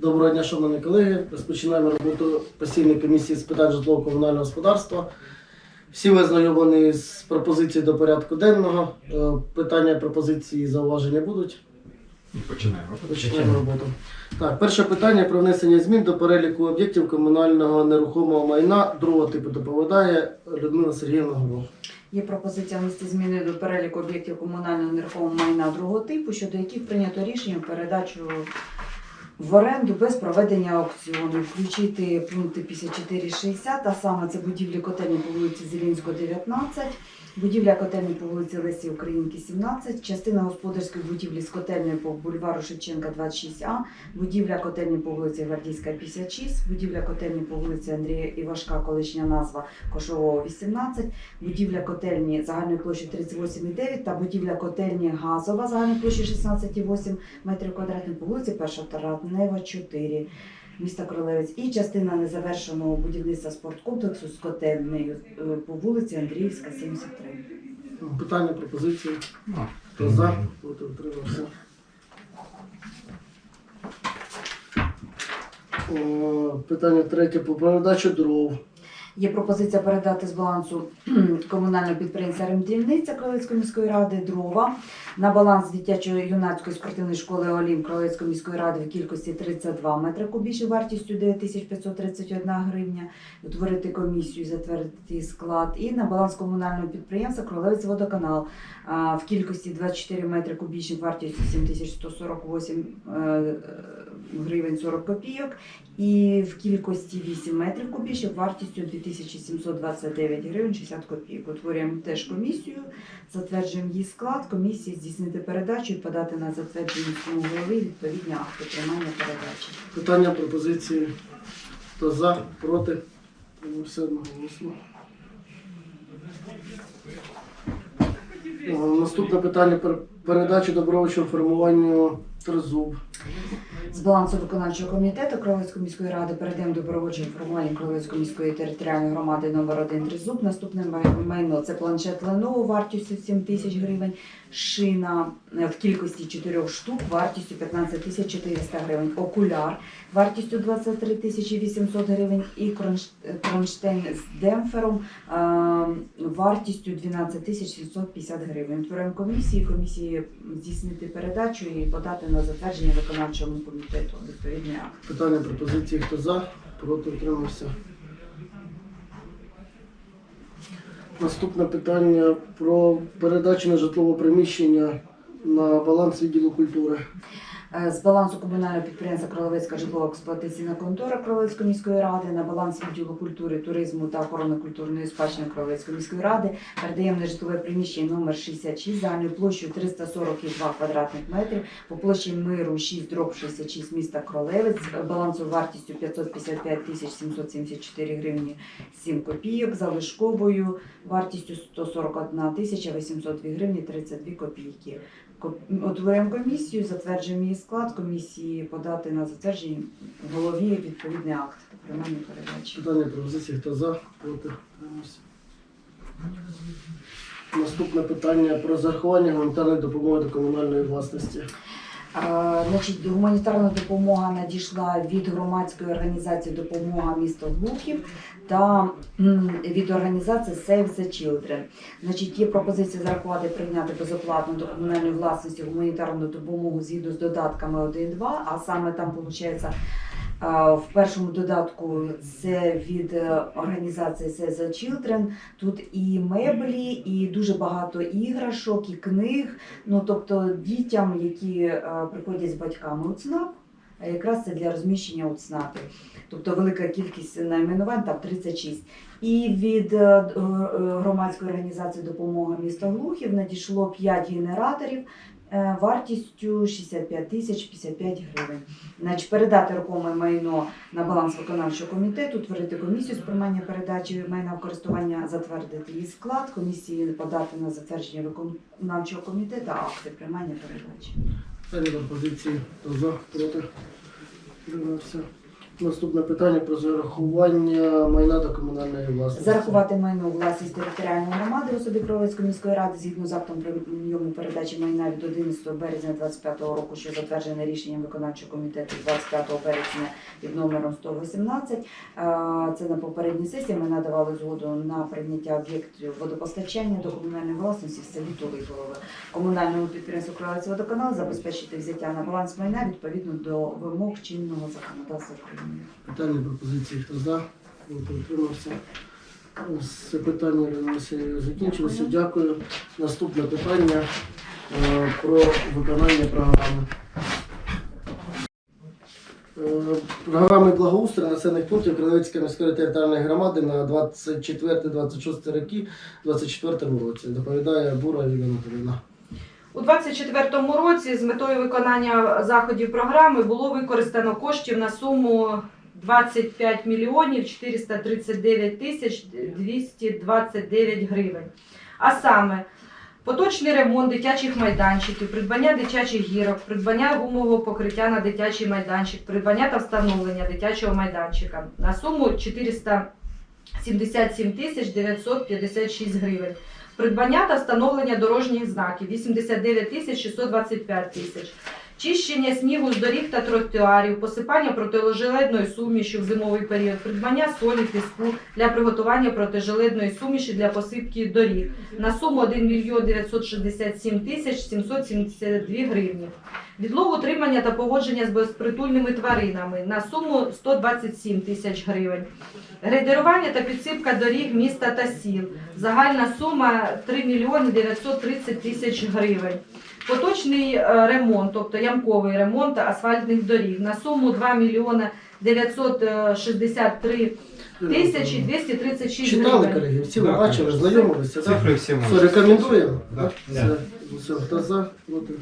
Доброго дня, шановні колеги. Розпочинаємо роботу постійної комісії з питань житлово-комунального господарства. Всі ви ознайомлені з пропозицією до порядку денного. Е, Питання, пропозиції, зауваження будуть. Починаємо. Починаємо роботу. Так, перше питання про внесення змін до переліку об'єктів комунального нерухомого майна другого типу доповідає Людмила Сергіївна Горох. Є пропозиція внести зміни до переліку об'єктів комунального нерухомого майна другого типу, щодо яких прийнято рішення передачу в оренду без проведення аукціону, включити пункти 54-60, а саме це будівлі котельні по вулиці Зелінського, 19, будівля котельні по вулиці Лесі Українки, 17, частина господарської будівлі з котельнею по бульвару Шевченка, 26А, будівля котельні по вулиці Гвардійська, 56, будівля котельні по вулиці Андрія Івашка, колишня назва Кошового, 18, будівля котельні загальною площею 38,9 та будівля котельні газова загальною площею 16,8 метрів квадратних по вулиці Перша Таратнева, 4 міста Кролевець і частина незавершеного будівництва спорткомплексу з котельнею е, по вулиці Андріївська, 73. Питання, пропозиції. Ну, Хто за, проти утримався. Питання третє про передачу дров. Є пропозиція передати з балансу комунального підприємства «Ремдільниця» Кролицької міської ради дрова на баланс дитячої юнацької спортивної школи Олім Кролицької міської ради в кількості 32 метри кубічні вартістю 9531 гривня, утворити комісію, затвердити склад. І на баланс комунального підприємства Кролевець водоканал в кількості 24 метри кубічні вартістю 7148 е, гривень 40 копійок. І в кількості 8 метрів кубічних вартістю 2729 гривень 60 копійок. Утворюємо теж комісію, затверджуємо її склад, комісії здійснити передачу і подати на затвердження міському голови відповідні акти приймання передачі. Питання, пропозиції. Хто за, проти? Все одноголосно. О, Наступне питання про передачу добровольчого формуванню тризуб. З балансу виконавчого комітету Кровецької міської ради передаємо до проводження формування Кровецької міської територіальної громади номер 1 Тризуб. Наступне май- майно це планшет Lenovo вартістю 7 тисяч гривень, шина е, в кількості 4 штук вартістю 15 тисяч 400 гривень, окуляр вартістю 23 тисячі 800 гривень і кронш- кронштейн з демпфером е, вартістю 12 тисяч 750 гривень. Утворюємо комісії, комісії здійснити передачу і подати на затвердження виконавчому комітету відповідний акт. Питання, пропозиції. Хто за, проти, утримався. Наступне питання про передачу на житлове приміщення на баланс відділу культури. Е, З балансу комунального підприємства Кроловецька житлово-експлуатаційна контора Кроловецької міської ради на баланс відділу культури, туризму та охорони культурної спадщини Кроловецької міської ради передаємо житлове приміщення номер 66 загальною площею 342 квадратних метрів по площі миру 6 дроб 66 міста Кролевець, балансу вартістю 555 тисяч 774 гривні 7 копійок, залишковою вартістю 141 тисяча 802 гривні 32 копійки. Утворюємо комісію, затверджуємо її склад комісії, подати на затвердження голові відповідний акт приймання передачі. Питання, пропозиції. Хто за, проти. Наступне питання про зарахування гуманітарної допомоги до комунальної власності. А, Значить, гуманітарна допомога надійшла від громадської організації Допомога міста Луків та від організації Save the Children. Значить, є пропозиція зарахувати прийняти безоплатно до комунальної власності гуманітарну допомогу згідно з додатками 1-2, а саме там виходить. В першому додатку це від е, організації Save the Children. Тут і меблі, і дуже багато іграшок, і книг. Ну тобто дітям, які е, приходять з батьками у ЦНАП, а якраз це для розміщення у ЦНАПі. Тобто велика кількість найменувань, там 36. І від е, громадської організації допомога міста Глухів надійшло 5 генераторів вартістю 65 тисяч 55 гривень. Значить, передати рухоме майно на баланс виконавчого комітету, творити комісію з приймання передачі майна в користування, затвердити її склад, комісії подати на затвердження виконавчого комітету акти приймання передачі. Це пропозиції. Хто за, проти, утримався. Наступне питання про зарахування майна до комунальної власності. Зарахувати майно власність територіальної громади в особі Кровецької міської ради згідно з актом прийому передачі майна від 11 березня 25 року, що затверджене рішенням виконавчого комітету 25 березня під номером 118. Е, Це на попередній сесії ми надавали згоду на прийняття об'єктів водопостачання до комунальної власності в селі Тулипове. Комунальному підприємству Кровець водоканал забезпечити взяття на баланс майна відповідно до вимог чинного законодавства України. Питання пропозиції хто за? Проти утримався. Це питання закінчилося. Дякую. Наступне питання е, про виконання програми. Е, Програми благоустрою населених пунктів Кривицької міської територіальної громади на 24-26 роки, 24 році. Доповідає Бура Юлія Анатолійовна. У 2024 році з метою виконання заходів програми було використано коштів на суму 25 мільйонів 439 тисяч 229 гривень. А саме поточний ремонт дитячих майданчиків, придбання дитячих гірок, придбання гумового покриття на дитячий майданчик, придбання та встановлення дитячого майданчика на суму 477 тисяч 956 гривень. Придбання та встановлення дорожніх знаків 89 тисяч 625 тисяч. Чищення снігу з доріг та тротуарів, посипання протижиледною сумішю в зимовий період, придбання солі, піску для приготування протижиледної суміші для посипки доріг на суму 1 мільйон 967 тисяч 772 гривні. Відлов утримання та поводження з безпритульними тваринами на суму 127 тисяч гривень. Грейдерування та підсипка доріг міста та сіл. Загальна сума 3 мільйони 930 тисяч гривень. Поточний е, ремонт, тобто ямковий ремонт асфальтних доріг на суму 2 мільйона 963 тисячі 236 Читали, колеги? Всі ви бачили, знайомилися, так? Цифры все Все, рекомендуємо? Так? Да. Все, все, хто за, проти.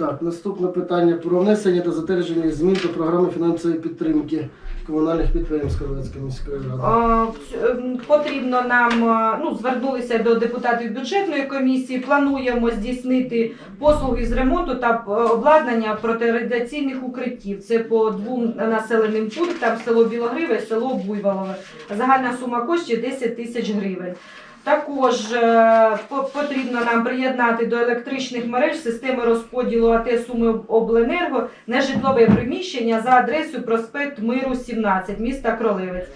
Так, наступне питання про внесення та затвердження змін до програми фінансової підтримки комунальних підприємств Кривецької міської ради. Ем, Потрібно нам ну звернулися до депутатів бюджетної комісії. Плануємо здійснити послуги з ремонту та е, обладнання протирадіаційних укриттів. Це по двом населеним пунктам: село Білогриве, село Буйволове. Загальна сума коштів 10 тисяч гривень. Також е, потрібно нам приєднати до електричних мереж системи розподілу АТ Суми Обленерго нежитлове приміщення за адресою проспект Миру 17, міста Кролевець.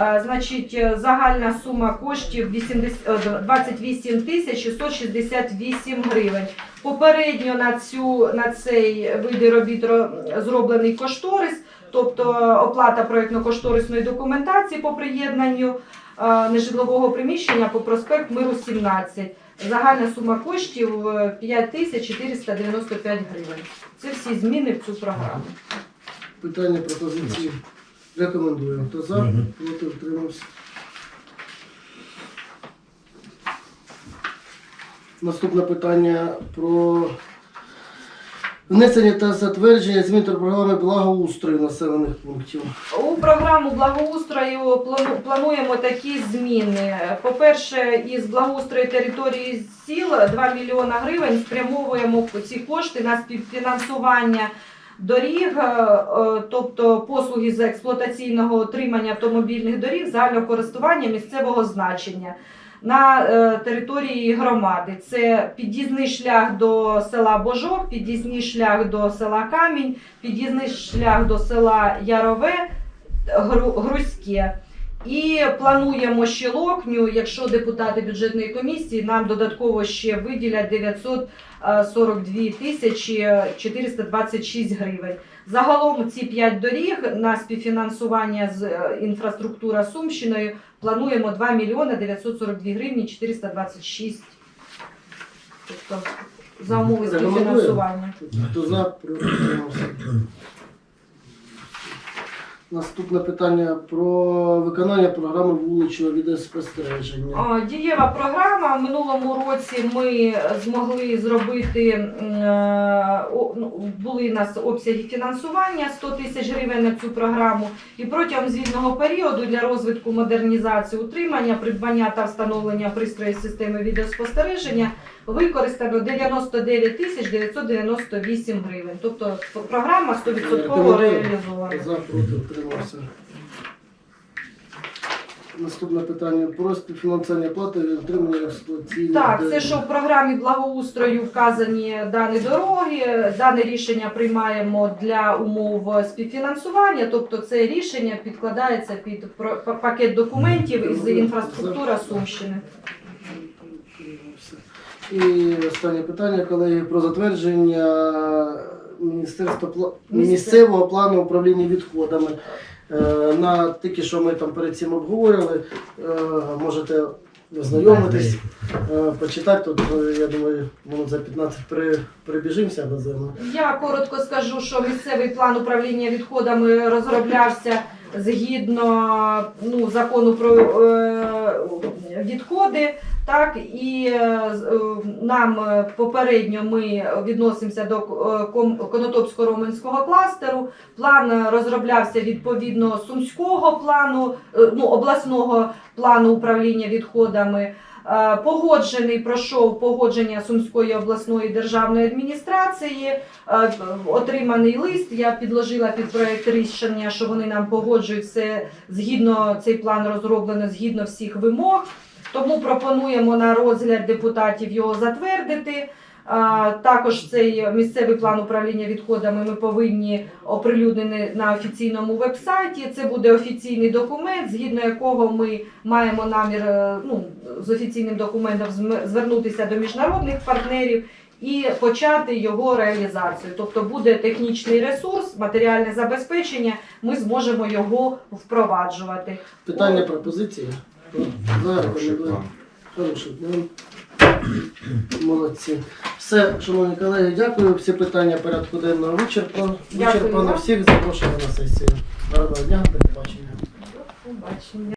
Е, Значить, е, загальна сума коштів 80, е, 28 тисяч 668 гривень. Попередньо на цю на цей вид робіт ро- зроблений кошторис, тобто оплата проєктно-кошторисної документації по приєднанню нежитлового приміщення по проспект Миру 17. Загальна сума коштів е, 5 тисяч 495 гривень. Це всі зміни в цю програму. Питання пропозиції рекомендуємо. Хто за, проти, утримався. Наступне питання про внесення та затвердження змін до програми благоустрою населених пунктів. У програму благоустрою плану- плануємо такі зміни. По-перше, із благоустрою території сіл 2 мільйона гривень спрямовуємо ці кошти на співфінансування доріг, е, е, тобто послуги з експлуатаційного отримання автомобільних доріг загального користування місцевого значення. На е, території громади це під'їзний шлях до села Божок, під'їзний шлях до села Камінь, під'їзний шлях до села Ярове, Гру- Грузьке. І плануємо ще локню, якщо депутати бюджетної комісії нам додатково ще виділять 942 тисячі 426 гривень. Загалом ці 5 доріг на співфінансування з е, інфраструктура Сумщиною плануємо 2 мільйони 942 гривні 426. Тобто за умови співфінансування. Хто за. Наступне питання про виконання програми вуличного відеоспостереження. Дієва програма. В минулому році ми змогли зробити е, ну, були у нас обсяги фінансування 100 тисяч гривень на цю програму. І протягом звітного періоду для розвитку модернізації утримання, придбання та встановлення пристроїв системи відеоспостереження використано 99 тисяч 998 гривень. Тобто програма 100% реалізована. Проти утримався. Наступне питання про співфінансування плати і отримання. Так, це що в програмі благоустрою вказані дані дороги. Дане рішення приймаємо для умов співфінансування. Тобто, це рішення підкладається під пакет документів із інфраструктура Сумщини. І останнє питання, колеги, про затвердження Міністерства місцевого плану управління відходами. Е, На тільки що ми там перед цим обговорювали, е, можете ознайомитись, е, почитати. Тут, я думаю, воно за 15 при, прибіжимося до зими. Я коротко скажу, що місцевий план управління відходами розроблявся згідно ну, закону про е, відходи. Так і е, е, нам е, попередньо ми відносимося до конотопсько роменського кластеру. План розроблявся відповідно сумського плану, ну обласного плану управління відходами. Е, Погоджений пройшов погодження Сумської обласної державної адміністрації. Е, Отриманий лист. Я підложила під проект рішення, що вони нам погоджують все згідно цей план розроблено згідно всіх вимог. Тому пропонуємо на розгляд депутатів його затвердити. Також цей місцевий план управління відходами ми повинні оприлюднити на офіційному вебсайті. Це буде офіційний документ, згідно якого ми маємо намір е, ну, з офіційним документом звернутися до міжнародних партнерів і почати його реалізацію. Тобто буде технічний ресурс, матеріальне забезпечення. Ми зможемо його впроваджувати. Питання, пропозиції? Хороший план. Молодці. Все, шановні колеги, дякую. Всі питання порядку денного вичерпано. Дякую Вичерпано всіх. запрошую на сесію. Гарного дня, до побачення. Побачення.